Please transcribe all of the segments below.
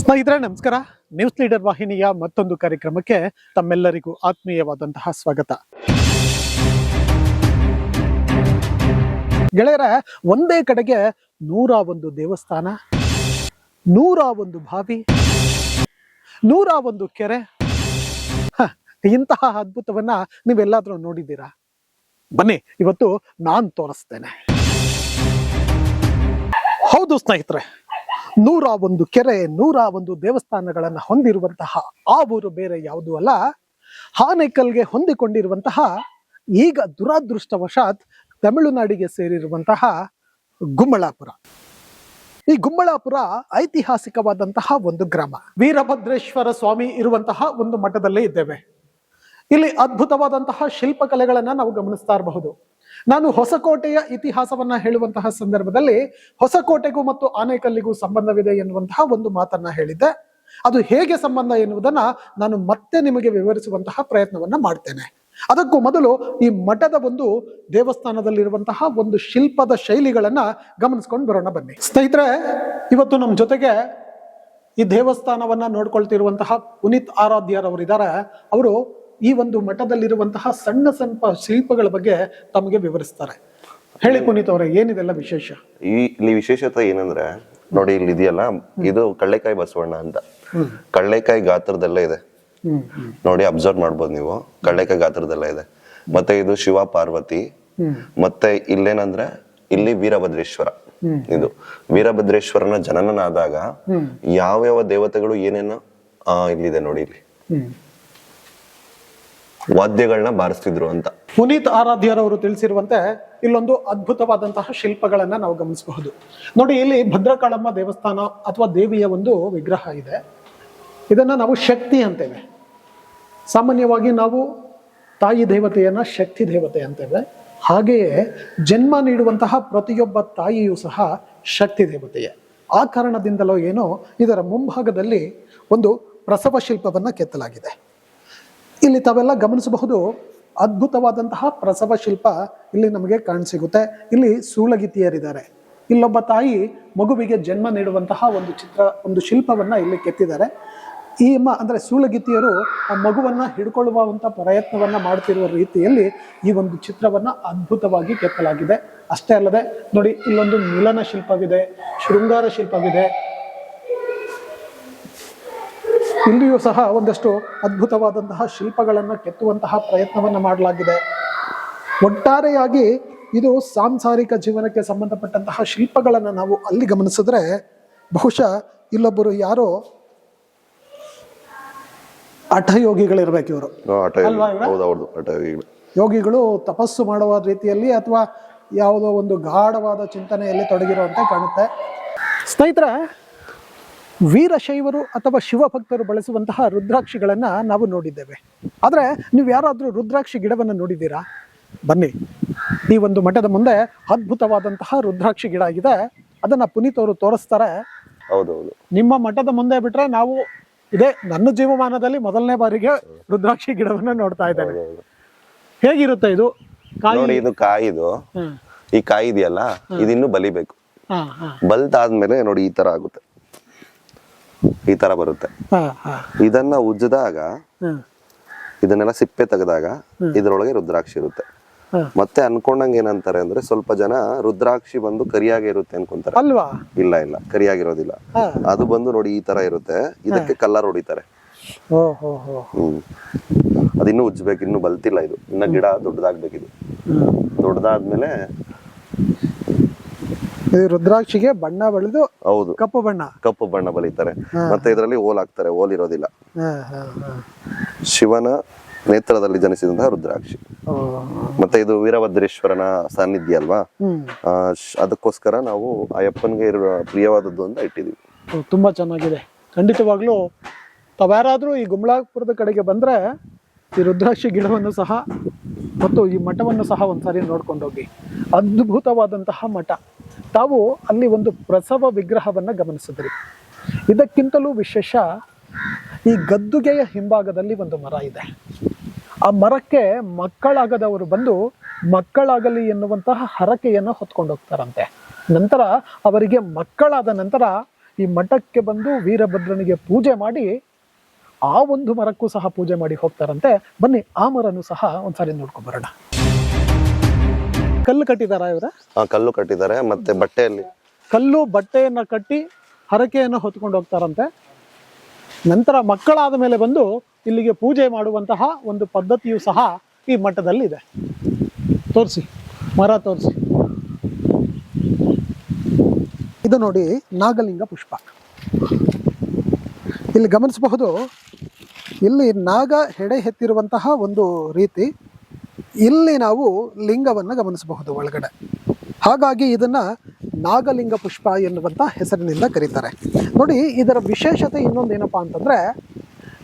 ಸ್ನೇಹಿತರೆ, ನಮಸ್ಕಾರ. News leader ವಾಹಿನಿಯ ಮತ್ತೊಂದು ಕಾರ್ಯಕ್ರಮಕ್ಕೆ ತಮ್ಮೆಲ್ಲರಿಗೂ ಆತ್ಮೀಯವಾದಂತಹ ಸ್ವಾಗತ. ಗೆಳೆಯರ, ಒಂದೇ ಕಡೆಗೆ ನೂರ ಒಂದು ದೇವಸ್ಥಾನ, ನೂರ ಒಂದು ಬಾವಿ, ನೂರ ಒಂದು ಕೆರೆ. ಇಂತಹ ಅದ್ಭುತವನ್ನ ನೀವೆಲ್ಲಾದ್ರೂ ನೋಡಿದ್ದೀರಾ? ಬನ್ನಿ, ಇವತ್ತು ನಾನ್ ತೋರಿಸ್ತೇನೆ. ಹೌದು ಸ್ನೇಹಿತರೆ ನೂರ ಒಂದು ಕೆರೆ ನೂರ ಒಂದು ದೇವಸ್ಥಾನಗಳನ್ನು ಹೊಂದಿರುವಂತಹ ಆ ಊರು ಬೇರೆ ಯಾವುದೂ ಅಲ್ಲ. ಹಾನೇಕಲ್ಗೆ ಹೊಂದಿಕೊಂಡಿರುವಂತಹ, ಈಗ ದುರಾದೃಷ್ಟವಶಾತ್ ತಮಿಳುನಾಡಿಗೆ ಸೇರಿರುವಂತಹ ಗುಮ್ಮಳಾಪುರ. ಈ ಗುಮ್ಮಳಾಪುರ ಐತಿಹಾಸಿಕವಾದಂತಹ ಒಂದು ಗ್ರಾಮ. ವೀರಭದ್ರೇಶ್ವರ ಸ್ವಾಮಿ ಇರುವಂತಹ ಒಂದು ಮಠದಲ್ಲೇ ಇದ್ದೇವೆ. ಇಲ್ಲಿ ಅದ್ಭುತವಾದಂತಹ ಶಿಲ್ಪಕಲೆಗಳನ್ನ ನಾವು ಗಮನಿಸ್ತಾ ಇರಬಹುದು. ನಾನು ಹೊಸಕೋಟೆಯ ಇತಿಹಾಸವನ್ನ ಹೇಳುವಂತಹ ಸಂದರ್ಭದಲ್ಲಿ ಹೊಸಕೋಟೆಗೂ ಮತ್ತು ಆನೇಕಲ್ಲಿಗೂ ಸಂಬಂಧವಿದೆ ಎನ್ನುವಂತಹ ಒಂದು ಮಾತನ್ನ ಹೇಳಿದ್ದೆ. ಅದು ಹೇಗೆ ಸಂಬಂಧ ಎನ್ನುವುದನ್ನ ನಾನು ಮತ್ತೆ ನಿಮಗೆ ವಿವರಿಸುವಂತಹ ಪ್ರಯತ್ನವನ್ನ ಮಾಡ್ತೇನೆ. ಅದಕ್ಕೂ ಮೊದಲು ಈ ಮಠದ ಒಂದು ದೇವಸ್ಥಾನದಲ್ಲಿರುವಂತಹ ಒಂದು ಶಿಲ್ಪದ ಶೈಲಿಗಳನ್ನ ಗಮನಿಸ್ಕೊಂಡು ಬರೋಣ ಬನ್ನಿ. ಸ್ನೇಹಿತರೆ, ಇವತ್ತು ನಮ್ಮ ಜೊತೆಗೆ ಈ ದೇವಸ್ಥಾನವನ್ನ ನೋಡ್ಕೊಳ್ತಿರುವಂತಹ ಪುನೀತ್ ಆರಾಧ್ಯರವರಿದ್ದಾರೆ ಅವರು ಈ ಒಂದು ಮಠದಲ್ಲಿರುವಂತಹ ಸಣ್ಣ ಸಣ್ಣ ಶಿಲ್ಪಗಳ ಬಗ್ಗೆ ತಮಗೆ ವಿವರಿಸ್ತಾರೆ. ಹೇಳಿ ಪುನೀತ್ ಅವರೇ ಏನಿದೆಲ್ಲ ವಿಶೇಷ? ಈ ಇಲ್ಲಿ ವಿಶೇಷತೆ ಏನಂದ್ರೆ ನೋಡಿ ಇಲ್ಲಿ ಇದೆಯಲ್ಲ ಇದು ಕಳ್ಳೆಕಾಯಿ ಬಸವಣ್ಣ ಅಂತ. ಕಳ್ಳೆಕಾಯಿ ಗಾತ್ರದಲ್ಲೇ ಇದೆ. ನೋಡಿ ಅಬ್ಸರ್ವ್ ಮಾಡ್ಬೋದು ನೀವು. ಕಳ್ಳೆಕಾಯಿ ಗಾತ್ರದಲ್ಲೇ ಇದೆ. ಮತ್ತೆ ಇದು ಶಿವ ಪಾರ್ವತಿ. ಮತ್ತೆ ಇಲ್ಲೇನಂದ್ರೆ ಇಲ್ಲಿ ವೀರಭದ್ರೇಶ್ವರ. ಇದು ವೀರಭದ್ರೇಶ್ವರನ ಜನನನಾದಾಗ ಯಾವ್ಯಾವ ದೇವತೆಗಳು ಏನೇನು ಆ ಇಲ್ಲಿದೆ ನೋಡಿ ಇಲ್ಲಿ. ವಾದ್ಯಗಳನ್ನ ಬಾರಿಸ್ತಿದ್ರು ಅಂತ. ಪುನೀತ್ ಆರಾಧ್ಯರವರು ತಿಳಿಸಿರುವಂತೆ ಇಲ್ಲೊಂದು ಅದ್ಭುತವಾದಂತಹ ಶಿಲ್ಪಗಳನ್ನ ನಾವು ಗಮನಿಸಬಹುದು. ನೋಡಿ, ಇಲ್ಲಿ ಭದ್ರಕಾಳಮ್ಮ ದೇವಸ್ಥಾನ ಅಥವಾ ದೇವಿಯ ಒಂದು ವಿಗ್ರಹ ಇದೆ. ಇದನ್ನ ನಾವು ಶಕ್ತಿ ಅಂತೇವೆ. ಸಾಮಾನ್ಯವಾಗಿ ನಾವು ತಾಯಿ ದೇವತೆಯನ್ನ ಶಕ್ತಿ ದೇವತೆ ಅಂತೇವೆ. ಹಾಗೆಯೇ ಜನ್ಮ ನೀಡುವಂತಹ ಪ್ರತಿಯೊಬ್ಬ ತಾಯಿಯೂ ಸಹ ಶಕ್ತಿ ದೇವತೆಯೇ. ಆ ಕಾರಣದಿಂದಲೋ ಏನೋ ಇದರ ಮುಂಭಾಗದಲ್ಲಿ ಒಂದು ಪ್ರಸವ ಶಿಲ್ಪವನ್ನು ಕೆತ್ತಲಾಗಿದೆ. ಇಲ್ಲಿ ತಾವೆಲ್ಲ ಗಮನಿಸಬಹುದು ಅದ್ಭುತವಾದಂತಹ ಪ್ರಸವ ಶಿಲ್ಪ ಇಲ್ಲಿ ನಮಗೆ ಕಾಣಸಿಗುತ್ತೆ. ಇಲ್ಲಿ ಸೂಳಗಿತಿಯರಿದ್ದಾರೆ ಇಲ್ಲೊಬ್ಬ ತಾಯಿ ಮಗುವಿಗೆ ಜನ್ಮ ನೀಡುವಂತಹ ಒಂದು ಚಿತ್ರ, ಒಂದು ಶಿಲ್ಪವನ್ನ ಇಲ್ಲಿ ಕೆತ್ತಿದ್ದಾರೆ. ಈ ಮ, ಅಂದ್ರೆ ಸೂಳಗಿತಿಯರು ಆ ಮಗುವನ್ನ ಹಿಡ್ಕೊಳ್ಳುವಂಥ ಪ್ರಯತ್ನವನ್ನ ಮಾಡ್ತಿರುವ ರೀತಿಯಲ್ಲಿ ಈ ಒಂದು ಚಿತ್ರವನ್ನ ಅದ್ಭುತವಾಗಿ ಕೆತ್ತಲಾಗಿದೆ. ಅಷ್ಟೇ ಅಲ್ಲದೆ ನೋಡಿ, ಇಲ್ಲೊಂದು ಮಿಲನ ಶಿಲ್ಪವಿದೆ, ಶೃಂಗಾರ ಶಿಲ್ಪವಿದೆ ಇಲ್ಲಿಯೂ ಸಹ ಒಂದಷ್ಟು ಅದ್ಭುತವಾದಂತಹ ಶಿಲ್ಪಗಳನ್ನು ಕೆತ್ತುವಂತಹ ಪ್ರಯತ್ನವನ್ನ ಮಾಡಲಾಗಿದೆ. ಒಟ್ಟಾರೆಯಾಗಿ ಇದು ಸಾಂಸಾರಿಕ ಜೀವನಕ್ಕೆ ಸಂಬಂಧಪಟ್ಟಂತಹ ಶಿಲ್ಪಗಳನ್ನು ನಾವು ಅಲ್ಲಿ ಗಮನಿಸಿದ್ರೆ ಬಹುಶಃ ಇಲ್ಲೊಬ್ಬರು ಯಾರೋ ಹಠಯೋಗಿಗಳಿರ್ಬೇಕು ಇವರು. ಯೋಗಿಗಳು ತಪಸ್ಸು ಮಾಡುವ ರೀತಿಯಲ್ಲಿ ಅಥವಾ ಯಾವುದೋ ಒಂದು ಗಾಢವಾದ ಚಿಂತನೆಯಲ್ಲಿ ತೊಡಗಿರುವಂತೆ ಕಾಣುತ್ತೆ. ಸ್ನೇಹಿತರೆ ವೀರಶೈವರು ಅಥವಾ ಶಿವಭಕ್ತರು ಬಳಸುವಂತಹ ರುದ್ರಾಕ್ಷಿಗಳನ್ನ ನಾವು ನೋಡಿದ್ದೇವೆ. ಆದರೆ ನೀವು ಯಾರಾದರೂ ರುದ್ರಾಕ್ಷಿ ಗಿಡವನ್ನು ನೋಡಿದ್ದೀರಾ? ಬನ್ನಿ. ಈ ಒಂದು ಮಠದ ಮುಂದೆ ಅದ್ಭುತವಾದಂತಹ ರುದ್ರಾಕ್ಷಿ ಗಿಡ ಆಗಿದೆ. ಅದನ್ನ ಪುನೀತ್ ಅವರು ತೋರಿಸ್ತಾರೆ. ಹೌದೌದು. ನಿಮ್ಮ ಮಠದ ಮುಂದೆ ಬಿಟ್ರೆ ನಾವು ಇದೇ ನನ್ನ ಜೀವಮಾನದಲ್ಲಿ ಮೊದಲನೇ ಬಾರಿಗೆ ರುದ್ರಾಕ್ಷಿ ಗಿಡವನ್ನು ನೋಡ್ತಾ ಇದ್ದೇವೆ. ಹೇಗಿರುತ್ತೆ ಇದು? ಕಾಯಿ? ನೋಡಿ ಇದು ಕಾಯಿದು. ಈ ಕಾಯಿ ಇದೆಯಲ್ಲ ಇದಿನ್ನು ಬಲಿಬೇಕು. ಬಲ್ತಾದ್ಮೇಲೆ ನೋಡಿ ಈ ತರ ಆಗುತ್ತೆ. ಈ ತರ ಬರುತ್ತೆ. ಇದನ್ನ ಉಜ್ಜಿದಾಗ ಇದನ್ನೆಲ್ಲ ಸಿಪ್ಪೆ ತೆಗೆದಾಗ ಇದರೊಳಗೆ ರುದ್ರಾಕ್ಷಿ ಇರುತ್ತೆ. ಮತ್ತೆ ಅನ್ಕೊಂಡಂಗ ಏನಂತಾರೆ ಅಂದ್ರೆ ಸ್ವಲ್ಪ ಜನ ರುದ್ರಾಕ್ಷಿ ಬಂದು ಕರಿಯಾಗಿ ಇರುತ್ತೆ ಅನ್ಕೊಂತಾರೆ. ಅಲ್ವಾ? ಇಲ್ಲ ಇಲ್ಲ. ಕರಿಯಾಗಿರೋದಿಲ್ಲ. ಅದು ಬಂದು ನೋಡಿ ಈ ತರ ಇರುತ್ತೆ. ಇದಕ್ಕೆ ಕಲ್ಲರ್ ಹೊಡಿತಾರೆ. ಅದಿನ್ನೂ ಉಜ್ಬೇಕು ಇನ್ನು ಬಲ್ತಿಲ್ಲ ಇದು. ಇನ್ನ ಗಿಡ ದೊಡ್ಡದಾಗ್ಬೇಕಿದು. ದೊಡ್ಡದಾದ್ಮೇಲೆ ರುದ್ರಾಕ್ಷಿಗೆ ಬಣ್ಣ ಬಳಿದು ಹೌದು. ಕಪ್ಪು ಬಣ್ಣ. ಕಪ್ಪು ಬಣ್ಣ ಬಲಿತಾರೆ ಮತ್ತೆ ಇದರಲ್ಲಿ ಓಲ್ ಹಾಕ್ತಾರೆ ಓಲ್ ಇರೋದಿಲ್ಲ. ಶಿವನ ನೇತ್ರದಲ್ಲಿ ಜನಿಸಿದಂತಹ ರುದ್ರಾಕ್ಷಿ. ಮತ್ತೆ ಇದು ವೀರಭದ್ರೇಶ್ವರನ ಸಾನ್ನಿಧ್ಯ ಅಲ್ವಾ? ಅದಕ್ಕೋಸ್ಕರ ನಾವು ಆ ಅಪ್ಪನ್ಗೆ ಇರುವ ಪ್ರಿಯವಾದದ್ದು ಅಂತ ಇಟ್ಟಿದೀವಿ ತುಂಬಾ ಚೆನ್ನಾಗಿದೆ. ಖಂಡಿತವಾಗ್ಲೂ ತಾವ್ಯಾರಾದ್ರೂ ಈ ಗುಮ್ಲಾಪುರದ ಕಡೆಗೆ ಬಂದ್ರೆ ಈ ರುದ್ರಾಕ್ಷಿ ಗಿಡವನ್ನು ಸಹ ಮತ್ತು ಈ ಮಠವನ್ನು ಸಹ ಒಂದ್ಸಾರಿ ನೋಡ್ಕೊಂಡು ಹೋಗಿ ಅದ್ಭುತವಾದಂತಹ ಮಠ. ತಾವು ಅಲ್ಲಿ ಒಂದು ಪ್ರಸವ ವಿಗ್ರಹವನ್ನು ಗಮನಿಸಿದ್ರಿ. ಇದಕ್ಕಿಂತಲೂ ವಿಶೇಷ ಈ ಗದ್ದುಗೆಯ ಹಿಂಭಾಗದಲ್ಲಿ ಒಂದು ಮರ ಇದೆ. ಆ ಮರಕ್ಕೆ ಮಕ್ಕಳಾಗದವರು ಬಂದು ಮಕ್ಕಳಾಗಲಿ ಎನ್ನುವಂತಹ ಹರಕೆಯನ್ನು ಹೊತ್ಕೊಂಡು ಹೋಗ್ತಾರಂತೆ. ನಂತರ ಅವರಿಗೆ ಮಕ್ಕಳಾದ ನಂತರ ಈ ಮಠಕ್ಕೆ ಬಂದು ವೀರಭದ್ರನಿಗೆ ಪೂಜೆ ಮಾಡಿ ಆ ಒಂದು ಮರಕ್ಕೂ ಸಹ ಪೂಜೆ ಮಾಡಿ ಹೋಗ್ತಾರಂತೆ. ಬನ್ನಿ ಆ ಮರನೂ ಸಹ ಒಂದ್ಸಾರಿ ನೋಡ್ಕೊಂಡ್ ಬರೋಣ ಕಲ್ಲು ಕಟ್ಟಿದಾರ ಇವರ? ಆ ಕಲ್ಲು ಕಟ್ಟಿದ್ದಾರೆ. ಮತ್ತೆ ಬಟ್ಟೆಯಲ್ಲಿ ಕಲ್ಲು ಬಟ್ಟೆಯನ್ನ ಕಟ್ಟಿ ಹರಕೆಯನ್ನು ಹೊತ್ಕೊಂಡು ಹೋಗ್ತಾರಂತೆ. ನಂತರ ಮಕ್ಕಳಾದ ಮೇಲೆ ಬಂದು ಇಲ್ಲಿಗೆ ಪೂಜೆ ಮಾಡುವಂತಹ ಒಂದು ಪದ್ಧತಿಯು ಸಹ ಈ ಮಠದಲ್ಲಿ ಇದೆ. ತೋರಿಸಿ ಮರ ತೋರಿಸಿ. ಇದು ನೋಡಿ ನಾಗಲಿಂಗ ಪುಷ್ಪ. ಇಲ್ಲಿ ಗಮನಿಸಬಹುದು ಇಲ್ಲಿ ನಾಗ ಹೆಡೆ ಎತ್ತಿರುವಂತಹ ಒಂದು ರೀತಿ ಇಲ್ಲಿ ನಾವು ಲಿಂಗವನ್ನು ಗಮನಿಸಬಹುದು ಒಳಗಡೆ. ಹಾಗಾಗಿ ಇದನ್ನ ನಾಗಲಿಂಗ ಪುಷ್ಪ ಎನ್ನುವಂಥ ಹೆಸರಿನಿಂದ ಕರೀತಾರೆ. ನೋಡಿ, ಇದರ ವಿಶೇಷತೆ ಇನ್ನೊಂದು ಏನಪ್ಪ ಅಂತಂದ್ರೆ,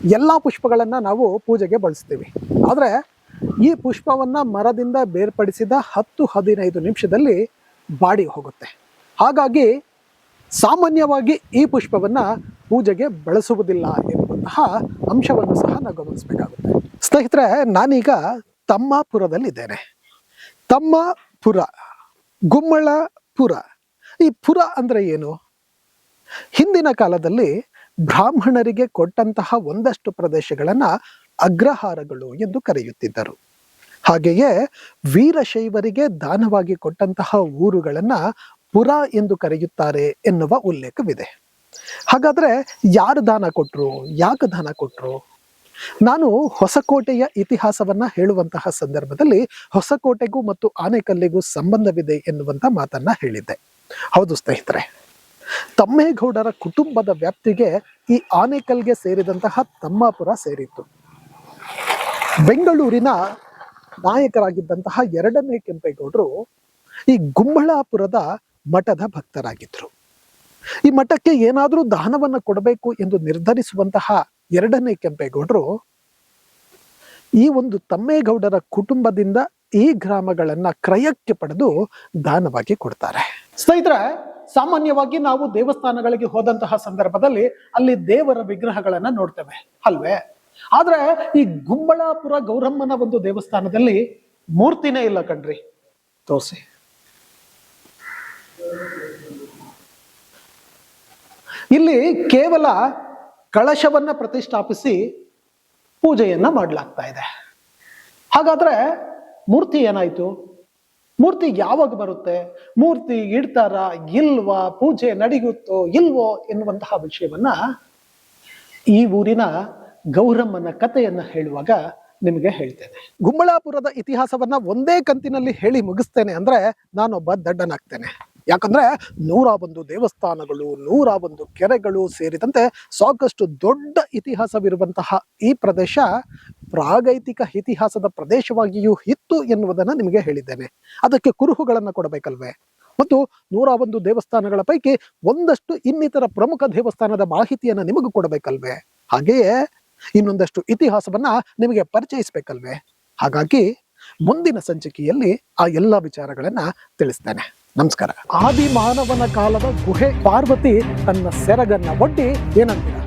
ಎಲ್ಲ ಪುಷ್ಪಗಳನ್ನು ನಾವು ಪೂಜೆಗೆ ಬಳಸ್ತೀವಿ. ಆದರೆ, ಈ ಪುಷ್ಪವನ್ನ ಮರದಿಂದ ಬೇರ್ಪಡಿಸಿದ ಹತ್ತು ಹದಿನೈದು ನಿಮಿಷದಲ್ಲಿ ಬಾಡಿ ಹೋಗುತ್ತೆ. ಹಾಗಾಗಿ, ಸಾಮಾನ್ಯವಾಗಿ ಈ ಪುಷ್ಪವನ್ನ ಪೂಜೆಗೆ ಬಳಸುವುದಿಲ್ಲ ಎನ್ನುವಂತಹ ಅಂಶವನ್ನು ಸಹ ನಾವು ಗಮನಿಸಬೇಕಾಗುತ್ತೆ. ಸ್ನೇಹಿತರೆ, ನಾನೀಗ ತಮ್ಮಾಪುರದಲ್ಲಿದ್ದೇನೆ. ತಮ್ಮಾಪುರ, ಗುಮ್ಮಳಪುರ. ಈ ಪುರ ಅಂದರೆ ಏನು? ಹಿಂದಿನ ಕಾಲದಲ್ಲಿ ಬ್ರಾಹ್ಮಣರಿಗೆ ಕೊಟ್ಟಂತಹ ಒಂದಷ್ಟು ಪ್ರದೇಶಗಳನ್ನು ಅಗ್ರಹಾರಗಳು ಎಂದು ಕರೆಯುತ್ತಿದ್ದರು. ಹಾಗೆಯೇ ವೀರಶೈವರಿಗೆ ದಾನವಾಗಿ ಕೊಟ್ಟಂತಹ ಊರುಗಳನ್ನು ಪುರ ಎಂದು ಕರೆಯುತ್ತಾರೆ ಎನ್ನುವ ಉಲ್ಲೇಖವಿದೆ. ಹಾಗಾದರೆ ಯಾರು ದಾನ ಕೊಟ್ಟರು ಯಾಕೆ ದಾನ ಕೊಟ್ರು? ನಾನು ಹೊಸಕೋಟೆಯ ಇತಿಹಾಸವನ್ನ ಹೇಳುವಂತಹ ಸಂದರ್ಭದಲ್ಲಿ ಹೊಸಕೋಟೆಗೂ ಮತ್ತು ಆನೆಕಲ್ಲಿಗೂ ಸಂಬಂಧವಿದೆ ಎನ್ನುವಂತ ಮಾತನ್ನ ಹೇಳಿದ್ದೆ. ಹೌದು ಸ್ನೇಹಿತರೆ, ತಮ್ಮೇಗೌಡರ ಕುಟುಂಬದ ವ್ಯಾಪ್ತಿಗೆ ಈ ಆನೆಕಲ್ಗೆ ಸೇರಿದಂತಹ ತಮ್ಮಾಪುರ ಸೇರಿತ್ತು. ಬೆಂಗಳೂರಿನ ನಾಯಕರಾಗಿದ್ದಂತಹ ಎರಡನೇ ಕೆಂಪೇಗೌಡರು ಈ ಗುಂಬಳಾಪುರದ ಮಠದ ಭಕ್ತರಾಗಿದ್ರು. ಈ ಮಠಕ್ಕೆ ಏನಾದರೂ ದಾನವನ್ನ ಕೊಡಬೇಕು ಎಂದು ನಿರ್ಧರಿಸುವಂತಹ ಎರಡನೇ ಕೆಂಪೇಗೌಡರು ಈ ಒಂದು ತಮ್ಮೇಗೌಡರ ಕುಟುಂಬದಿಂದ ಈ ಗ್ರಾಮಗಳನ್ನ ಕ್ರಯಕ್ಕೆ ಪಡೆದು ದಾನವಾಗಿ ಕೊಡ್ತಾರೆ. ಸ್ನೇಹಿತರೆ, ಸಾಮಾನ್ಯವಾಗಿ ನಾವು ದೇವಸ್ಥಾನಗಳಿಗೆ ಹೋದಂತಹ ಸಂದರ್ಭದಲ್ಲಿ ಅಲ್ಲಿ ದೇವರ ವಿಗ್ರಹಗಳನ್ನ ನೋಡ್ತೇವೆ, ಅಲ್ವೇ? ಆದ್ರೆ ಈ ಗುಂಬಳಾಪುರ ಗೌರಮ್ಮನ ಒಂದು ದೇವಸ್ಥಾನದಲ್ಲಿ ಮೂರ್ತಿನೇ ಇಲ್ಲ ಕಣ್ರಿ. ತೋರಿಸಿ. ಇಲ್ಲಿ ಕೇವಲ ಕಳಶವನ್ನ ಪ್ರತಿಷ್ಠಾಪಿಸಿ ಪೂಜೆಯನ್ನ ಮಾಡಲಾಗ್ತಾ ಇದೆ. ಹಾಗಾದ್ರೆ ಮೂರ್ತಿ ಏನಾಯ್ತು? ಮೂರ್ತಿ ಯಾವಾಗ ಬರುತ್ತೆ? ಮೂರ್ತಿ ಇಡ್ತಾರ, ಇಲ್ವಾ? ಪೂಜೆ ನಡೆಯುತ್ತೋ ಇಲ್ವೋ ಎನ್ನುವಂತಹ ವಿಷಯವನ್ನ ಈ ಊರಿನ ಗೌರಮ್ಮನ ಕಥೆಯನ್ನ ಹೇಳುವಾಗ ನಿಮಗೆ ಹೇಳ್ತೇನೆ. ಗುಂಬಳಾಪುರದ ಇತಿಹಾಸವನ್ನ ಒಂದೇ ಕಂತಿನಲ್ಲಿ ಹೇಳಿ ಮುಗಿಸ್ತೇನೆ ಅಂದ್ರೆ ನಾನೊಬ್ಬ ದಡ್ಡನಾಗ್ತೇನೆ. ಯಾಕಂದ್ರೆ ನೂರ ಒಂದು ದೇವಸ್ಥಾನಗಳು, ನೂರ ಒಂದು ಕೆರೆಗಳು ಸೇರಿದಂತೆ ಸಾಕಷ್ಟು ದೊಡ್ಡ ಇತಿಹಾಸವಿರುವಂತಹ ಈ ಪ್ರದೇಶ ಪ್ರಾಗೈತಿಕ ಇತಿಹಾಸದ ಪ್ರದೇಶವಾಗಿಯೂ ಇತ್ತು ಎನ್ನುವುದನ್ನು ನಿಮಗೆ ಹೇಳಿದ್ದೇನೆ. ಅದಕ್ಕೆ ಕುರುಹುಗಳನ್ನು ಕೊಡಬೇಕಲ್ವೇ? ಮತ್ತು ನೂರ ಒಂದು ದೇವಸ್ಥಾನಗಳ ಪೈಕಿ ಒಂದಷ್ಟು ಇನ್ನಿತರ ಪ್ರಮುಖ ದೇವಸ್ಥಾನದ ಮಾಹಿತಿಯನ್ನು ನಿಮಗೂ ಕೊಡಬೇಕಲ್ವೇ? ಹಾಗೆಯೇ ಇನ್ನೊಂದಷ್ಟು ಇತಿಹಾಸವನ್ನ ನಿಮಗೆ ಪರಿಚಯಿಸಬೇಕಲ್ವೇ? ಹಾಗಾಗಿ ಮುಂದಿನ ಸಂಚಿಕೆಯಲ್ಲಿ ಆ ಎಲ್ಲ ವಿಚಾರಗಳನ್ನ ತಿಳಿಸ್ತೇನೆ. ನಮಸ್ಕಾರ. ಆದಿಮಾನವನ ಕಾಲದ ಗುಹೆ ಪಾರ್ವತಿ ತನ್ನ ಸೆರಗನ್ನ ಒಡ್ಡಿ ಏನಂತೀರ